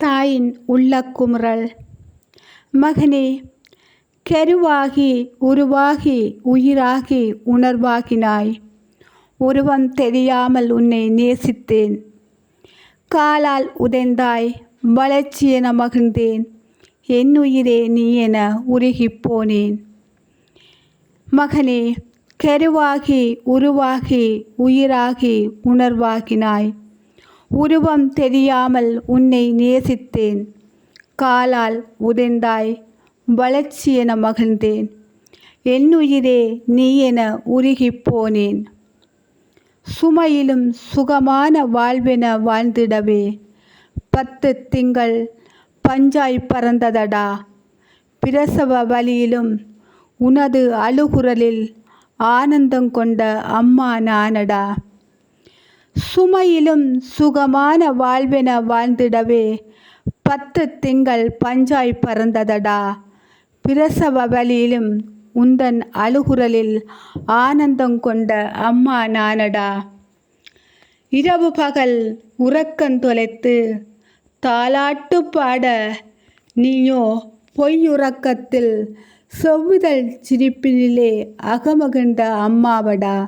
தாயின் உள்ள குமுறல் மகனே கருவாகி உருவாகி உயிராகி உணர்வாகினாய். உருவம் தெரியாமல் உன்னை நேசித்தேன். காலால் உதைந்தாய் வளர்ச்சி என மகிழ்ந்தேன். என் உயிரே நீ என உருகிப் போனேன். மகனே கருவாகி உருவாகி உயிராகி உணர்வாகினாய். உருவம் தெரியாமல் உன்னை நேசித்தேன். காலால் உதைந்தாய் வளர்ச்சி என மகிழ்ந்தேன். என்னுயிரே நீ என உருகிப் போனேன். சுமையிலும் சுகமான வாழ்வென வாழ்ந்திடவே பத்து திங்கள் பஞ்சாய் பறந்ததடா. பிரசவ வழியிலும் உனது அழுகுரலில் ஆனந்தம் கொண்ட அம்மா நானடா. சுமையிலும் சுகமான வாழ்வென வாழ்ந்திடவே. பத்து திங்கள் பஞ்சாய் பறந்ததடா. பிரசவ வழியிலும் உந்தன் அழுகுரலில் ஆனந்தம் கொண்ட அம்மா நானடா. இரவு பகல் உறக்கன் தொலைத்து தாலாட்டு பாட நீயோ பொய்யுறக்கத்தில் செவ்விதழ் சிரிப்பினிலே அகமகிழ்ந்த அம்மாவடா.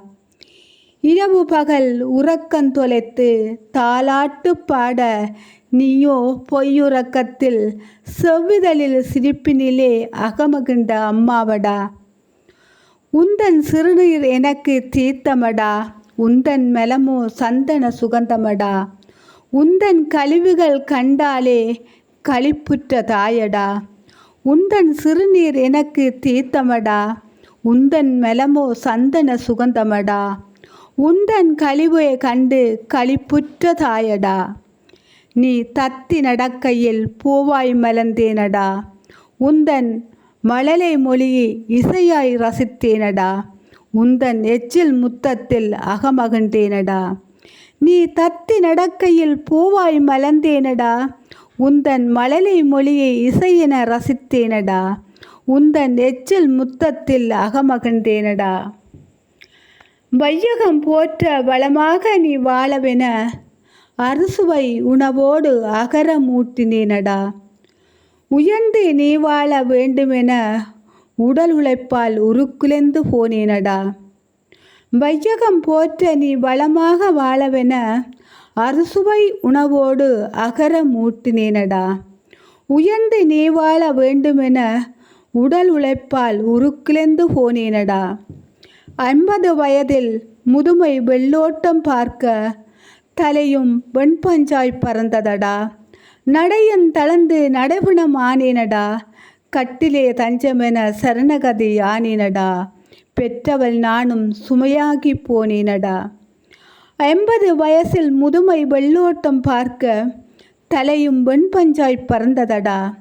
இரவு பகல் உறக்கம் தொலைத்து தாளாட்டு பாட நீயோ பொய்யுறக்கத்தில் செவ்விதழில் சிரிப்பினிலே அகமகின்ற அம்மாவடா. உந்தன் சிறுநீர் எனக்கு தீர்த்தமடா. உந்தன் மெலமோ சந்தன சுகந்தமடா. உந்தன் கழிவுகள் கண்டாலே களிப்புற்ற தாயடா. உந்தன் சிறுநீர் எனக்கு தீர்த்தமடா. உந்தன் மெலமோ சந்தன சுகந்தமடா. உந்தன் கழிவை கண்டு களிப்புற்ற தாயடா. நீ தத்தி நடக்கையில் பூவாய் மலர்ந்தேனடா. உந்தன் மழலை மொழியை இசையாய் ரசித்தேனடா. உந்தன் எச்சில் முத்தத்தில் அகமகிழ்ந்தேனடா. நீ தத்தி நடக்கையில் பூவாய் மலர்ந்தேனடா. உந்தன் மழலை மொழியை இசையென ரசித்தேனடா. உந்தன் எச்சில் முத்தத்தில் அகமகிழ்ந்தேனடா. வையகம் போற்ற வளமாக நீ வாழவென அறுசுவை உணவோடு அகரம் ஊட்டினேனடா உயர்ந்து நீ வாழ வேண்டுமென உடல் உழைப்பால் உருக்குலைந்து போனேனடா. வையகம் போற்ற நீ வளமாக வாழவென அறுசுவை உணவோடு அகரம் ஊட்டினேனடா உயர்ந்து நீ வாழ வேண்டுமென உடல் உழைப்பால் உருக்குலைந்து போனேனடா. ஐம்பது வயதில் முதுமை வெள்ளோட்டம் பார்க்க தலையும் வெண்பஞ்சாய் பறந்ததடா. நடையன் தளர்ந்து நடைபுணம் ஆனேனடா. கட்டிலே தஞ்சமென சரணகதி ஆனேனடா. பெற்றவள் நானும் சுமையாகி போனேனடா. ஐம்பது வயசில் முதுமை வெள்ளோட்டம் பார்க்க தலையும் வெண்பஞ்சாய் பறந்ததடா.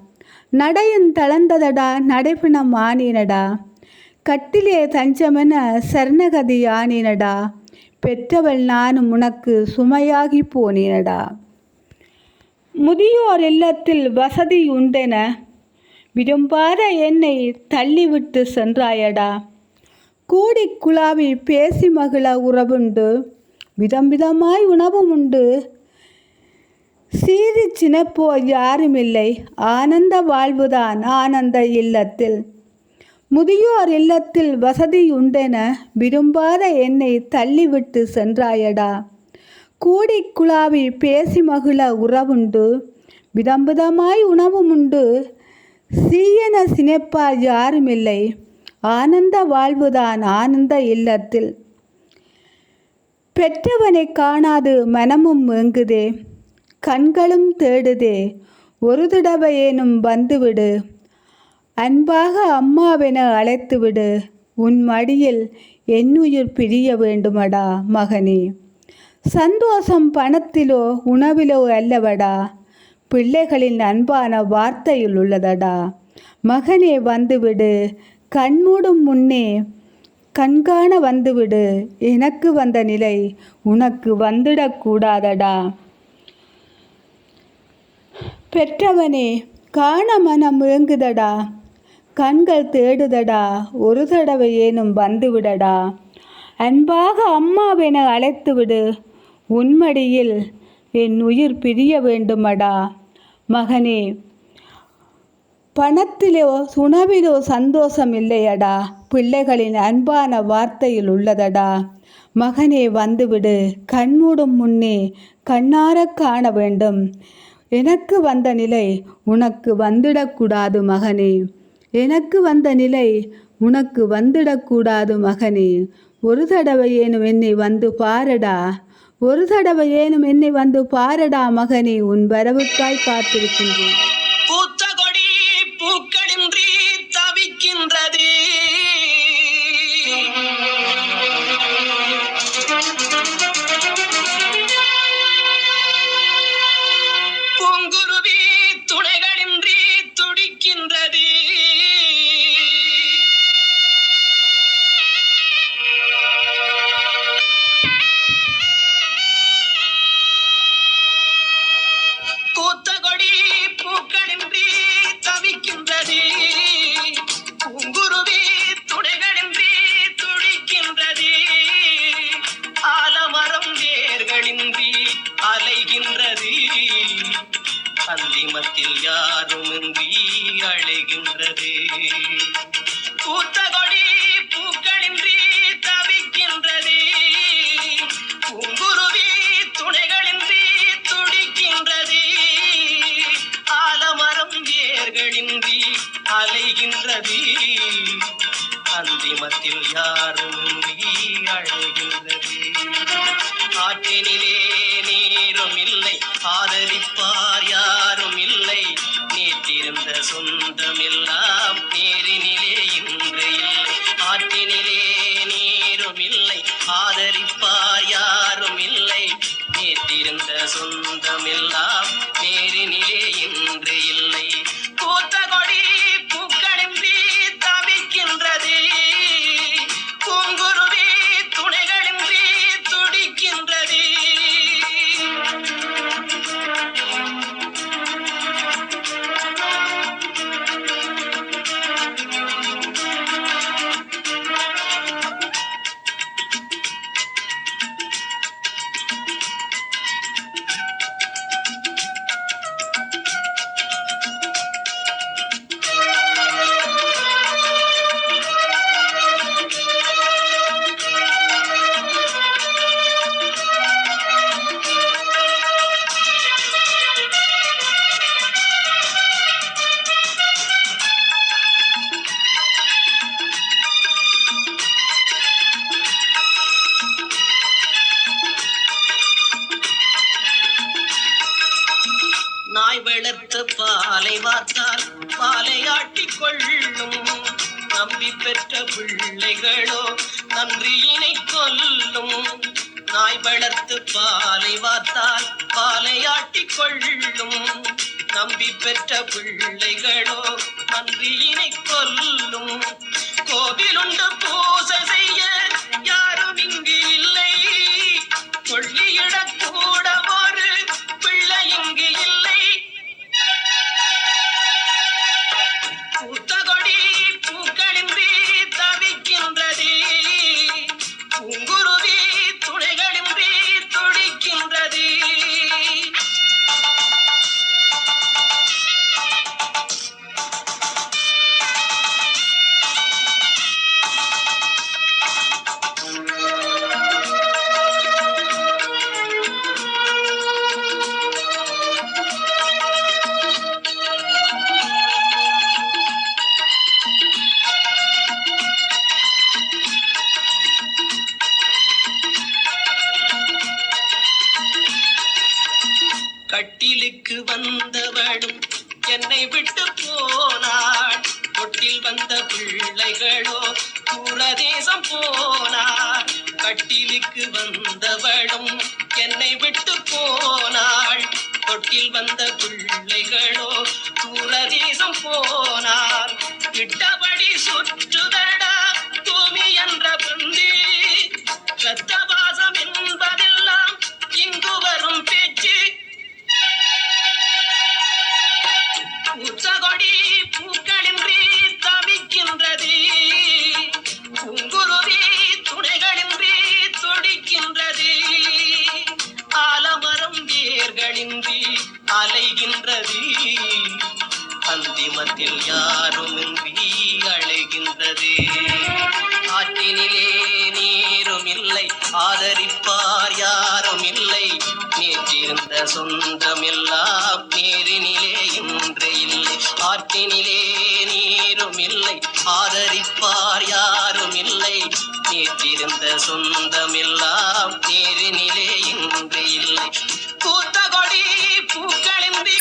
நடையன் தளர்ந்ததடா நடைபுணம் ஆனேனடா. கட்டிலே தஞ்சமென சரணகதி பெற்றவள் நானும் உனக்கு சுமையாகி போனேனடா. முதியோர் இல்லத்தில் வசதி உண்டென விரும்பாத என்னை தள்ளிவிட்டு சென்றாயடா. கூடி குழாவி பேசி மகிழ உறவுண்டு. விதம் விதமாய் உணவும் உண்டு. சீறி சினப்போ யாருமில்லை. ஆனந்த வாழ்வுதான் ஆனந்த இல்லத்தில். முதியோர் இல்லத்தில் வசதி உண்டென விரும்பாத என்னை தள்ளிவிட்டு சென்றாயடா. கூடி குழாவி பேசி மகிழ உறவுண்டு விதம்புதமாய் உணவும் உண்டு சீயன சினைப்பா யாருமில்லை. ஆனந்த வாழ்வுதான் ஆனந்த இல்லத்தில். பெற்றவனை காணாது மனமும் ஏங்குதே கண்களும் தேடுதே ஒரு தடவையேனும் வந்துவிடு. அன்பாக அம்மாவென அழைத்துவிடு. உன் மடியில் என்னுயிர் பிரிய வேண்டுமடா மகனே. சந்தோஷம் பணத்திலோ உணவிலோ அல்லவடா. பிள்ளைகளின் அன்பான வார்த்தையில் உள்ளதடா. மகனே வந்துவிடு. கண்மூடும் முன்னே கண்காண வந்துவிடு. எனக்கு வந்த நிலை உனக்கு வந்துடக்கூடாதடா பெற்றவனே காண மனம் இயங்குதடா கண்கள் தேடுதடா ஒரு தடவை ஏனும் வந்துவிடடா. அன்பாக அம்மாவென அழைத்துவிடு உன்மடியில் என் உயிர் பிரிய வேண்டுமடா. மகனே பணத்திலோ உணவிலோ சந்தோஷம் இல்லையடா பிள்ளைகளின் அன்பான வார்த்தையில் உள்ளதடா. மகனே வந்துவிடு கண்மூடும் முன்னே கண்ணார காண வேண்டும். எனக்கு வந்த நிலை உனக்கு வந்துடக்கூடாது மகனே. எனக்கு வந்த நிலை உனக்கு வந்துடக்கூடாது மகனே. ஒரு தடவை ஏனும் என்னை வந்து பாரடா. ஒரு தடவை ஏனும் என்னை வந்து பாரடா மகனே. உன் வரவுக்காய் பார்த்திருக்கின்றேன் அந்திமத்தில் யாருமின்றி அழைகின்றது. பூத்த கொடி பூக்களின்றி தவிக்கின்றது. பூங்குருவி துணைகளின்றி துடிக்கின்றது. ஆலமரம் வேர்களின்றி அலைகின்றது. அந்திமத்தில் யாருமின்றி அழைகின்றது. ஆற்றினிலே நீரும் இல்லை. சொந்தமெல்லாம் நேரினிலே இன்று இல்லை ஆற்றினிலே நீரும் இல்லை ஆதரிப்பார் தாய் வளர்த்த பாலை வார்த்தால் பாலை ஆட்டிக் கொள்ளும். நம்பி பெற்ற பிள்ளைகளோ நன்றியினை கொல்லும் நாய் வளர்த்து பாலை வார்த்தால் பாலை ஆட்டிக் கொள்ளும். நம்பி பெற்ற பிள்ளைகளோ நன்றியினை கொல்லும் கோவிலுண்டு பூசை கட்டிலுக்கு வந்தவளும் என்னை விட்டு போனாள். கொட்டில் வந்த பிள்ளைகளோ தூரதேசம் போனாள். கட்டிலுக்கு வந்தவளும் என்னை விட்டு போனாள். கொட்டில் வந்த பிள்ளைகளோ தூரதேசம் போனார் இருந்த சொந்தம் எல்லாம் நேரினிலே இன்று இல்லை. ஆற்றினிலே நீரும் இல்லை. ஆதரிப்பார் யாரும் இல்லை. நேற்றிருந்த சொந்தம் எல்லாம் நேரினிலே இன்று இல்லை. கூத்தகொடி கொடி